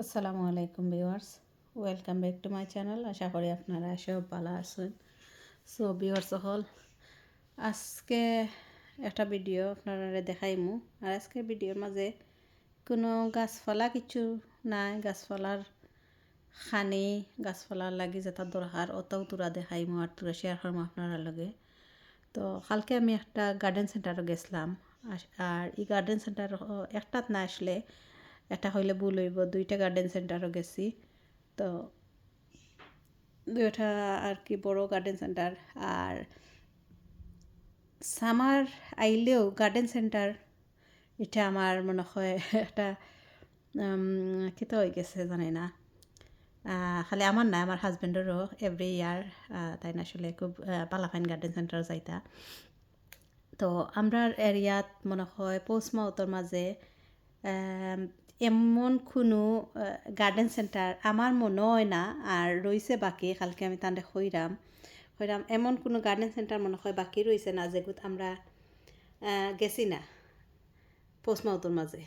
আসসালামু আলাইকুম viewers, welcome back to my channel. আশা করি আপনারা সব ভালো আছেন। সো ভিউয়ার্স হল আজকে একটা ভিডিও আপনারা দেখাইমু। আর আজকে ভিডিওর মাঝে কোনো গাছপালা কিছু নাই। গাছপালার খানি, গাছপালার লাগি যেটা দরকার অতও তোরা দেখাইমু আর তোরা শেয়ার করব আপনারা লগে। তো কালকে আমি একটা গার্ডেন সেন্টারে গেছিলাম। আর এই গার্ডেন সেন্টার একটাত না আসলে এটা হইলে ভুল হইব, দুইটা গার্ডেন সেন্টারও গেছি। তো দুইটা আর কি বড় গার্ডেন সেন্টার আর সামার আইলেও গার্ডেন সেন্টার এটা আমার মনে হয় একটা কিতো হয়ে গেছে জানি না। খালি আমার না, আমার হাজবেন্ডেরও এভরি ইয়ার তাই না আসলে খুব পালাফাইন গার্ডেন সেন্টার যাইতা। তো আমরার এরিয়াত মনে হয় পৌষ মাউতর মাঝে এমন কোনো গার্ডেন সেন্টার আমার মনে হয় না। আর রইছে বাকি, কালকে আমি তান্ডে খইরাম খইরাম এমন কোনো গার্ডেন সেন্টার মনে হয় বাকি রইছে না যেগুত আমরা গেছি না পৌষ মাউতর মাঝে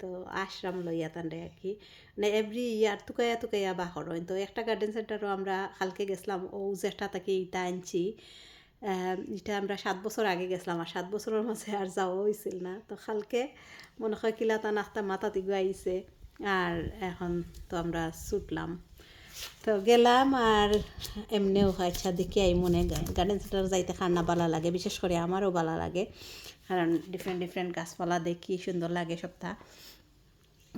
তো আশ্রাম লইয়া তান্ডে আর কি। মানে এভরি ইয়ার তুকাইয়া তুকাইয়া বা হরইন তো একটা গার্ডেন সেন্টারও আমরা কালকে গেছিলাম ও যেটা তাকে ইটা আনছি। এটা আমরা সাত বছর আগে গেছিলাম, আর সাত বছরের মাঝে আর যাওয়া হয়েছিল না। তো কালকে মনে হয় কিলা তা নাস্তা মাথা দিগু আইছে, আর এখন তো আমরা ছুটলাম। তো গেলাম আর এমনিও আচ্ছা দেখি আই মনে গার্ডেন সেন্টার যাইতে খান্না বালা লাগে, বিশেষ করে আমারও বালা লাগে, কারণ ডিফারেন্ট ডিফারেন্ট গাছপালা দেখি, সুন্দর লাগে সবটা।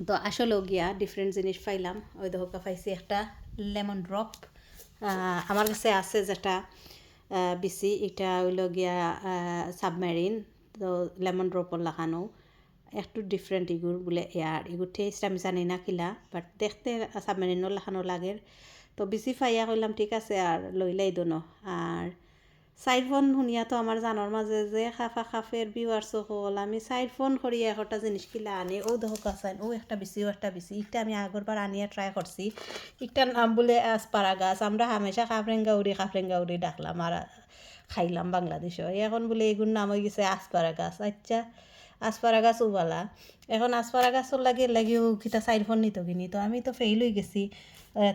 তো আসলেও গিয়া ডিফারেন্ট জিনিস পাইলাম। ওই দেখো, পাইছি একটা লেমন ড্রপ আমার কাছে আছে যেটা আহ, ইটা হইল গিয়া সাবমেরিন তো লেমন ড্রপর লাগানো। একটু ডিফারেন্ট ইগুর বলে এয়ার ইগুর টেস্ট আমি জানি না কিলা বাট দেখতে সাবমেরিনও লাগানো লাগে। তো বিচি ফাইয়া কইলাম ঠিক আছে আর লইলাই দোনো আর সাইড ফোন শুনিয়া তো আমার জানার মাঝে যে খাফা খাফের ভিউয়ার্স হল। আমি সাইড ফোন করিয়া একটা জিনিস কিলা আনি ও দেখো কাছাইন ও একটা বেশি ও একটা বেশি ইটা আমি আগরবার আনিয়া ট্রাই করছি ইটার নাম বলে আসপারা গাছ, আমরা হামেশা কাফরেঙ্গা উড়ি কাফরেঙ্গা উড়ি ডাকলাম আর খাইলাম বাংলাদেশও এখন বলে এগুর নাম হয়ে গেছে আসপারা গাছ। আচ্ছা আসপারা গাছ উবালা। এখন আসপারা গাছর লাগে লাগিও কিতা সাইড ফোন নিত কিনি তো আমি তো ফেইল হয়ে গেছি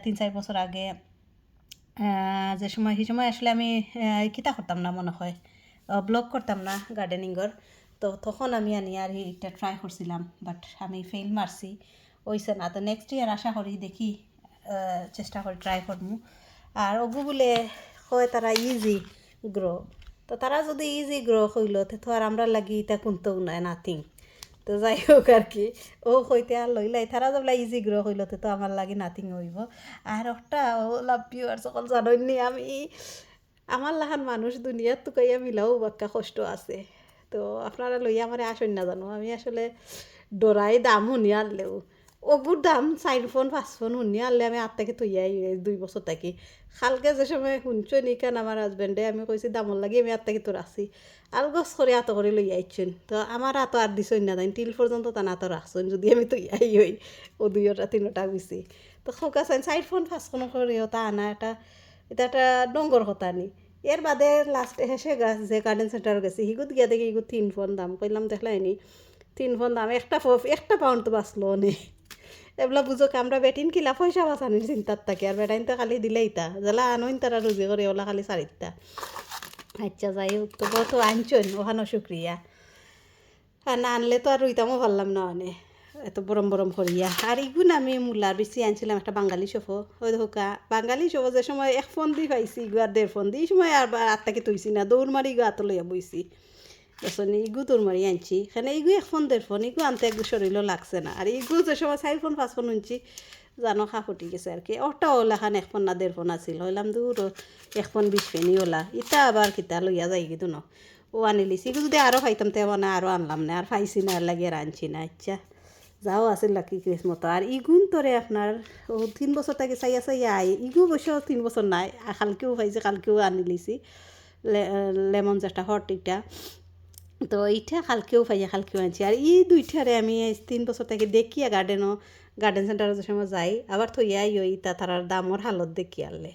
তিন চার বছর আগে যে সময়, সেই সময় আসলে আমি কিতা করতাম না মনে হয়। ব্লগ করতাম না গার্ডেনিংয়ের তো তখন আমি আনি আর এটা ট্রাই করছিলাম বাট আমি ফেল মারছি। ওইসে না, তো নেক্সট ইয়ার আশা করি দেখি চেষ্টা করি ট্রাই করব। আর ওগু বলে কয় তারা ইজি গ্রো তো তারা যদি ইজি গ্রো হইল তো আর আমরা লাগি এটা কোনতেও নাই নাথিং তো যাই হোক আর কি। ও হইতে আর লইলাই তারা যাবলা ইজি গ্রহ হইল তো আমার লাগি নাথিং হইব। আর একটা ও লাভ ইউ আর সকল জাননি আমি। আমার লাহান মানুষ দুনিয়ার তুকাইয়া মিলাও বাক্কা কষ্ট আছে। তো আপনারা লইয়া আমার আসন না জানো, আমি আসলে ডরাই দাম শুনি আনলেও ওগুর দাম চার ফোন পাঁচ ফোন শুনি আনলে আমি আট থেকে তৈয়াই দুই বছর থাকি। খালকে যে সময় শুনছো নিকান আমার হাজবেন্ডে আমি কইছি দামর লাগি আমি আট থেকে তোর আছি। আর গছ করে আত করে লই আইছেন তো আমার আত আর দিছই না তাই টিল পর্যন্ত তা না তো রাখছেন যদি আমি তৈয়াই হই ও দুইটা, তিনটা গেছি তো খোকা চাই চার ফোন পাঁচ ফোন করেও তা আনা একটা এটা একটা ডঙ্গর কথা নি। এর বাদে লাস্ট হেসে গাছ যে গার্ডেন সেন্টার গেছি। হিগুত গিয়া দেখি হিগুত তিন ফোন দাম। কইলাম, দেখলাই নি তিন ফোন দাম, একটা একটা পাউন্ড তো বাঁচলো নে। এগুলা বুঝো কি আমরা বেটিন কিলা পয়সা বাঁচানির চিন্তার থাকে। আর বেটাইন তো খালি দিলেই তা। জেলা আনইন তারা রুজি করে ওলা খালি চারিটা আচ্ছা যাই হোক, তো তো আনছন ওখানো শুক্রিয়া আর না আনলে তো আর রইতামও পারলাম না অনে এত বরম বরম করিয়া আর ইগুন আমি মূলার বেশি আনছিলাম, একটা বাঙালি সফো ওই হোকা বাঙালি সফো যে সময় এক ফোন দি পাইছি, ইগু আর দেড় ফোন দি, এই সময় আর আত্মাকে তুইছি না দৌড় মারি ইগু আত লইয়া বইছি। বসনি ইগু দৌড় মারি আনছি। এখানে ইগু এক ফোন দেড় ফোন, ইগু আনতে এক শরীরও লাগছে না। আর ইগু যে সময় চার ফোন, পাঁচ ফোন উনছি জানো খা ফুটি গেছে আর কি। ওটা ওলা খান এক ফোন না দেড় ফোন আছিল। হইলাম দূর এক ফোন বিশ ফেনি ওলা। ইটা আবার কিতা লইয়া যাই কিন্তু ন। ও আনি লিছি। ইগু যদি আরও পাইতাম তে মানে আরও আনলাম না আর পাইছি না আর লাগে আর আনছি না। আচ্ছা যাও আছিল লাকি মতো আর ইগুন তোরে আপনার ও, তিন বছর থেকে চাইয়া চাইয়া আই ইগু অবশ্য তিন বছর নাই। কালকেও পাইছে কালকেও আনি লিছি। লেমন যেটা হট ইটা তো এইটা কালকেও পাইয়া কালকেও আনছি। আর ই দুইটারে আমি তিন বছর থেকে দেখিয়া গার্ডেনও গার্ডেন সেন্টারে যে সময় যাই, আবার থইয়াই ওই তা তারার দামর হালত দেখি আনলে।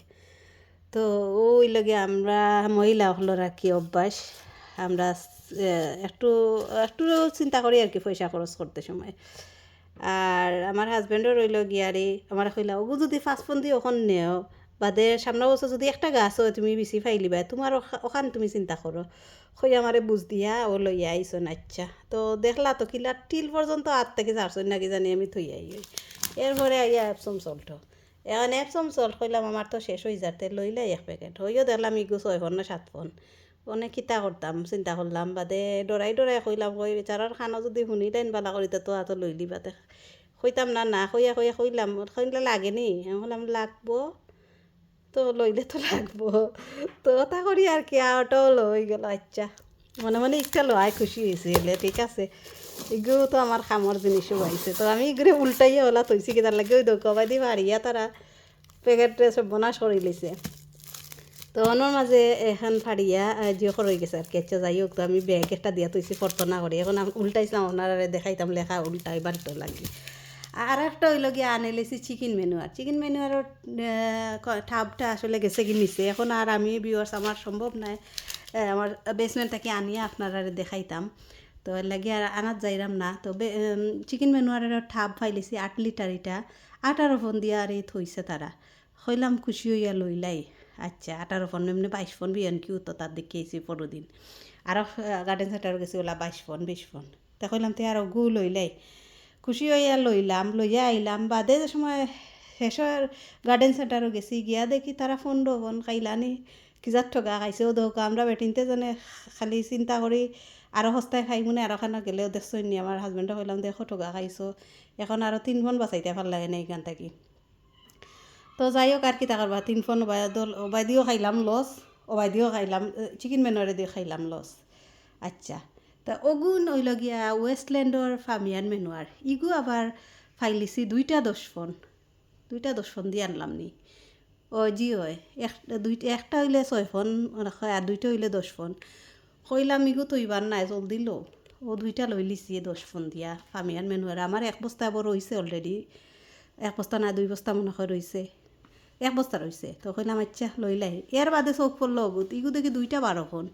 তো ওই লগে আমরা মহিলা হলোর আর কি অভ্যাস। আমরা একটু একটু চিন্তা করি আর কি পয়সা খরচ করতে সময়। আর আমার হাজবেন্ডও রইল গিয়ারি আমার কইলা, ওগু যদি ফাঁসফোন দিয়ে ওখান নেও, বাদে সামনে বছর যদি একটা গাছ হয় তুমি বেশি ফাইলিবা, তোমার ওখা- ওখান তুমি চিন্তা করো। কই আমারে বুঝ দিয়া ও লইয়া আইসন আচ্ছা তো দেখলা তো কিলা টিল পর্যন্ত হাত থেকে চারশো নাকি জানি আমি থই আই এরপরে আইয়া অ্যাপসম চলতো। এখন অ্যাপসম চল কইলাম আমার তো শেষ হয়ে যাতে লইলাই এক প্যাকেট। হইও দেখলাম ইগু ছয় ফোন না সাত ফোন। অনেক কিতা করতাম, চিন্তা করলাম, বাদে ডরাই ডরাই কইলাম, কই বেচারার খানা যদি শুনি দেন বালা করি তো হাতত লইলি বাদে। কইতাম না না, কইয়া কইয়া কইলাম কইলে লাগে নি? আমি বললাম লাগবো। তো লইলে তো লাগবো। তো তা করি আর কি আওটাও লই গেল আচ্ছা। মনে মনে ইচ্ছা লয়, খুশি হয়েছে এলে ঠিক আছে। এগুলো তো আমার খামর জিনিসও পাইছে তো আমি এগুলো উল্টাইয়া ওলা থইছি কি তার লাগে, ওই দোকাবাই দি পারিয়া তারা পেকেট সব বনাস করে লিছে তো অনর মাঝে এখন ফাড়িয়া জিও রয়ে গেছে আর কি। আচ্ছা যাই হোক তো আমি ব্যাগ একটা দিয়া তৈছি প্রার্থনা করি। এখন আমি উল্টাইছিলাম ওনারা দেখাইতাম, লেখা উল্টা এবার তো লাগি। আর একটা হইল গিয়ে আনে লেছি চিকেন মেনুয়ার চিকেন মেনুয়ারের ঠাপটা আসলে গেছে কি নিছে। এখন আর আমি বিওয়ার্স আমার সম্ভব নাই আমার বেসমেন্ট থেকে আনিয়ে আপনারা দেখাইতাম। তো লাগে আর আনাত যাইরাম না। তো চিকেন মেনুয়ারের ঠাপ ফাইলেছি, আট লিটার এটা। আঠারো ফোন দিয়া আর এই থইছে তারা। হইলাম খুশি হইয়া লইলাই। আচ্ছা আঠারো ফোন, এমনি বাইশ ফোন, বিয়ান কিউ তো তার দেখিয়েছি পনেরো দিন। আরও গার্ডেন সেন্টার গেছি ওলা বাইশ ফোন, বিশ ফোন। তা কইলাম তে আরও গু লইলাই। খুশি হইয়া লইলাম, লইয়া আইলাম। বাদে সময় শেষের গার্ডেন সেন্টারও গেছি, গিয়া দেখি তারা ফোন ফোন খাইলানি কিজার ঠগা খাইছে, ও দোকা আমরা বেটিনতে জানে খালি চিন্তা করি আরও সস্তায় খাই মনে আরও খানা গেলেও দেখছ নি আমার হাজবেন্ডে কইলাম, দেখো, ঠগা খাইছো। এখন আরও তিন ফোন বাঁচাইতে ভালো লাগে না এইখান থাকি তো যাই হোক আর কি তাকারবা তিন ফোন ওবাই দিও খাইলাম লস ওবাই দিও খাইলাম চিকেন মেনুয়ারে দিয়ে খাইলাম লস আচ্ছা। তা অগুন হইল গিয়া ওয়েস্টল্যান্ডর ফামিয়ান মেনুয়ার। ইগু আবার ফাইলিছি দুইটা দশ ফোন দুইটা দশ ফোন দিয়ে আনলাম নি। ও, জি হয় এক, দুইটা, একটা হইলে ছয় ফোন হয় আর দুইটা হইলে দশ ফোন। কইলাম, ইগু, তো ইবার নাই, জলদি লো। ও দুইটা লই লিছি দশ ফোন দিয়া ফামিয়ান মেনুয়ার। আমার এক বস্তা আবার রয়েছে অলরেডি এক বস্তা না, দুই বস্তা মনে হয় রয়েছে এক বস্তা রয়েছে তো কইলাম আচ্ছা লইলাই এর বাদে চোখ পড়ল অবুত ইগু দেখি দুইটা বারো ফোন।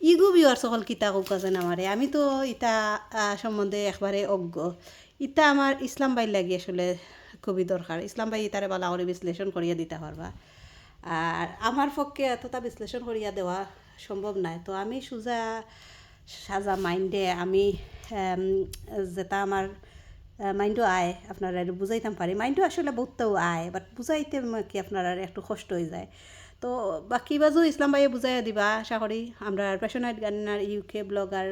ইগু বিয়ার সকল কিতা কোকা যেন আমারে আমি তো আহ, সম্বন্ধে একবারে অজ্ঞ। ইতা আমার ইসলাম বাই লাগি আসলে খুবই দরকার ইসলাম বাই ইতারে বালা করে বিশ্লেষণ করিয়া দিতে পারবা আর আমার পক্ষে এতটা বিশ্লেষণ করিয়া দেওয়া সম্ভব নাই। তো আমি সোজা সাজা মাইন্ডে আমি যেটা আমার মাইন্ডও আয় আপনারা বুঝাইতাম পারি মাইন্ডও আসলে বহুতটাও আয় বাট বুঝাইতে কি আপনারা একটু কষ্ট হয়ে যায়। তো বাকি বাজু ইসলাম ভাইয়ে বুঝাইয়া দিবা আশা করি আমরা প্যাশনাইট গান্নার ইউকে ব্লগার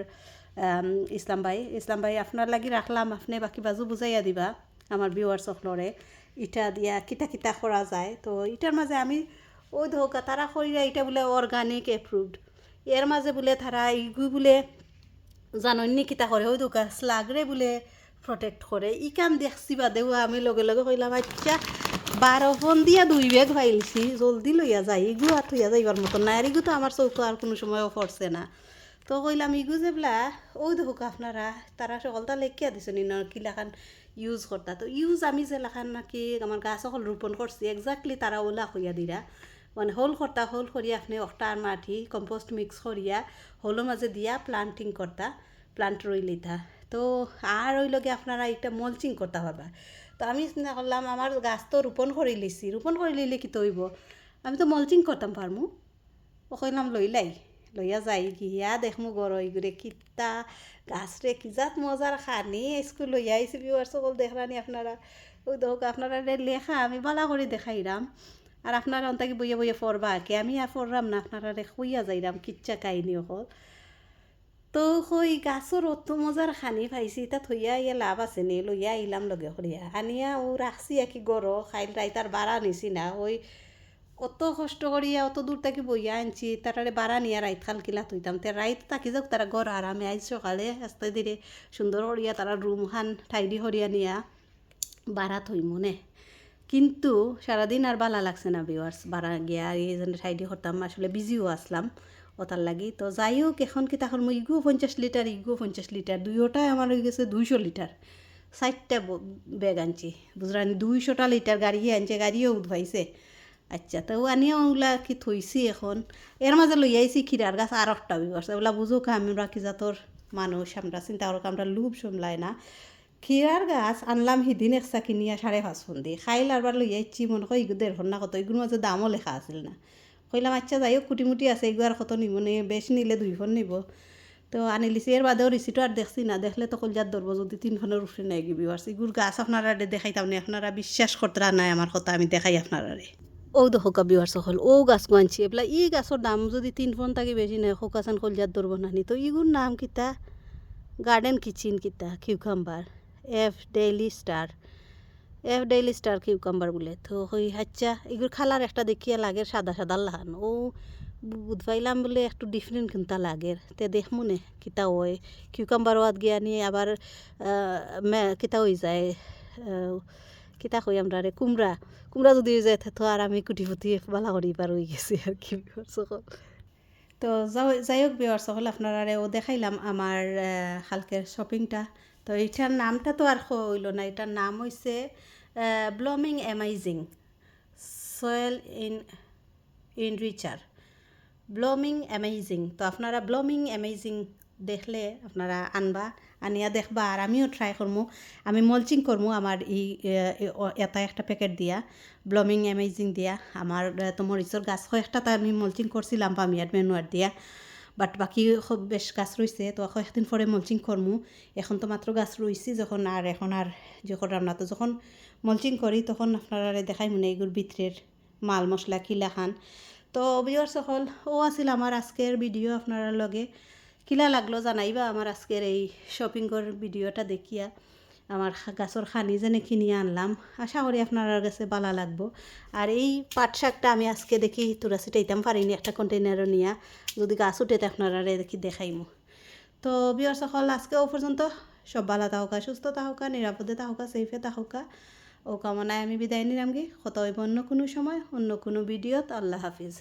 ইসলাম ভাই। ইসলাম ভাই, আপনার লাগি রাখলাম, আপনি বাকি বাজু বুঝাইয়া দিবা আমার ভিউয়ার্স সকলরে ইটা দিয়া কিতা কিতা করা যায়। তো ইটার মাঝে আমি ওই ধোকা তারা করিয়া এটা বলে অর্গানিক এপ্রুভড এর মাঝে বলে তারা ইগু বলে জাননি কিতা করে ওই দোকান স্লাগরে বলে প্রটেক্ট করে ই কাম দেখছি বাদেও আমি লগে লগে কইলাম আচ্ছা বারো ফোন দিয়া দুই বেগ ফাইলছি জলদি লইয়া যাই, ইগু আর থইয়া যাইবার মতন না আর ইগু তো আমার চৌকো আর কোনো সময়ও পড়ছে না। তো কইলাম, ইগু যে বলা, ওই দেখুক আপনারা, তারা সকলটা লেখিয়া দিছে নি কিলাখান ইউজ করতা। তো ইউজ আমি যে লেখান নাকি, আমার গাছ সকল রোপণ করছি এক্সাক্টলি তারা ওলা হইয়া দিরা। মানে হোল কর্তা হোল করিয়া আপনি অক্টার মাটি কম্পোস্ট মিক্স করিয়া হোলের মাঝে দিয়া প্লান্টিং করতা প্লান্ট রই লিতা তো আর ওই লগে আপনারা একটা মলচিং করতে পারবা তো আমি চিন্তা করলাম, আমার গাছ তো রোপণ করে লিছি রোপণ করে লিলে কি তৈব? আমি তো মলচিং করতাম পারমু কইলাম লইলাই লইয়া যাই গিয়া দেখমু গর ইগুরে কিতা গাছরে কি জাত মজার খানি, স্কুল লইয়া আইসি বিওয়ার সকল দেখরানি আপনারা ওই দেখো আপনারা লেখা, আমি বালা করে দেখাইরাম আর আপনারা অন্তাকে বইয়া বইয়া পড়বা কে আমি আর পড়রাম না আপনারা রে খুইয়া যাইরাম কিচ্ছা কাহিনী অকল। তো কই গাছর অত মজার খানি পাইছি তা থইয়া ইয়া লাভ আছে নি? লইয়া আহিলাম লগে করিয়া আনিয়া ও রাখছি কি গরো খাইল রাইতার বাড়া নিছি না ওই অত কষ্ট করিয়া অত দূর থেকে বইয়া আনছি। তারারে বাড়া নিয়া রাইত খাল কিলা থইতাম তে রাইত থাকি যাক তারা ঘর আরামে আইস সকালে আস্তে ধীরে সুন্দর করিয়া তারা রুম খান ঠাইডি করিয়া নিয়া বাড়া থই মনে। কিন্তু সারাদিন আর ভালো লাগছে না ভিউয়ার্স বাড়া গিয়া, এই সাইডে করতাম আসলে বিজিও আসলাম ওটার লাগি। তো যাই হোক এখন কি তখন মই ইগুও পঞ্চাশ লিটার ইগুও পঞ্চাশ লিটার দুইওটাই আমার হয়ে গেছে দুইশো লিটার। ষাটটা ব্যাগ আনছি। বুঝলাম দুইশোটা লিটার গাড়ি আনছে, গাড়িও উঠবাইছে। আচ্ছা তো আনিয়া ওগুলা কি থইছি এখন। এর মাঝে লই আইছি খিরার গাছ আর একটা বিবাস ওগুলা বুঝো কা আমরা কি জাতর মানুষ আমরা চিন্তা করো আমরা লুভ সামলাই না। খিরার গাছ আনলাম সিদিন একসা কিনিয়া সাড়ে পাঁচ ফোন দি। খাইল আরবার লইয়া ইচ্ছি মনে হয় ইগু দেড় না কত ইগুর মাঝে দামও লেখা আছিল না। কইলাম আচ্ছা যাই হোক কুটিমুটি আছে এগুলো আর কত নিব? নি, বেশ নিলে দুই ফোন নিব। তো আনি লিছি এর বাদেও রিসিটও আর দেখছি না। দেখলে তো কলজার ধরবো, যদি তিন ফোনের উপরে নেই গিবি। আর ইগুর গাছ আপনারা দেখাইতাম না আপনারা বিশ্বাস করতে নাই আমার কথা, আমি দেখাই আপনারা ও দেখো বিওয়ার সকল ও গাছ আনছি। এবেলা ই গাছের দাম যদি তিন ফোন থাকি বেশি নেই শোকাচান কলজার ধরবো নানি। তো ইগুর নাম কিতা? গার্ডেন কিচেন কিতা cucumber F daily star F daily star cucumber বলে। তো হই হাচ্চা এগুলো খালার একটা দেখিয়া লাগে সাদা সাদা লাহান। ও বুধবাইলাম বলে একটু ডিফারেন্ট কিনতা লাগে তে দেখমু নে কিতা ওই কিউকাম্বার ওয়াত গিয়া নিয়ে আবার কিতা হয়ে যায়? কিতা কই আমরা রে কুমড়া। কুমড়া যদি হয়ে যায়, তো আর আমি কুটিপুটি বালা করি পার হয়ে গেছি আর কি সকল তো যাই হোক বিয়ার সকল আপনারা ও দেখাইলাম আমার হালকের শপিংটা তো এটার নামটা তো আর হইল না। এটার নাম হইছে blooming amazing soil in in richer blooming amazing তো আপনারা ব্লমিং অ্যামেজিং দেখলে আপনারা আনবা, আনিয়া দেখবা, আর আমিও ট্রাই করমু। আমি মলচিং করমু আমার ই এটা একটা প্যাকেট দিয়া। ব্লমিং অ্যামেজিং দিয়া। আমার তো মরিচর গাছ তা আমি মলচিং করছিলাম পামিয়ার মেনুয়ার দিয়া। বাট বাকি বেশ গাছ রয়েছে তো কয়েকদিন পরে মলচিং করমু এখন তো মাত্র গাছ রয়েছি যখন আর এখন আর যখন আমরা তো যখন মলচিং করি তখন আপনারা দেখাই মনে এগুলোর ভিতরের মাল মশলা কিলা খান। তো বিয়ার সকল, ও আছিল আমার আজকের ভিডিও আপনারা লগে। কিলা লাগল জানাইবা আমার আজকের এই শপিংয়ের ভিডিওটা দেখিয়া। আমার গাছর খানি যেনে কিনিয়ে আনলাম। আশা করি আপনার কাছে বালা লাগবো। আর এই পাট শাকটা আমি আজকে দেখি তোরা সিটাইতাম পারিনি একটা কন্টেনারও নিয়া। যদি গাছ উঠে আপনারা দেখি দেখাইমু। তো বিয়ার সকল, আজকে ও পর্যন্ত সব বালা থাকা সুস্থ থাকা নিরাপদে থাকা সেফে থাকা ও কামনায় আমি বিদায় নিলাম কি কত অন্য কোনো সময়, অন্য কোনো ভিডিওত। আল্লাহ হাফিজ।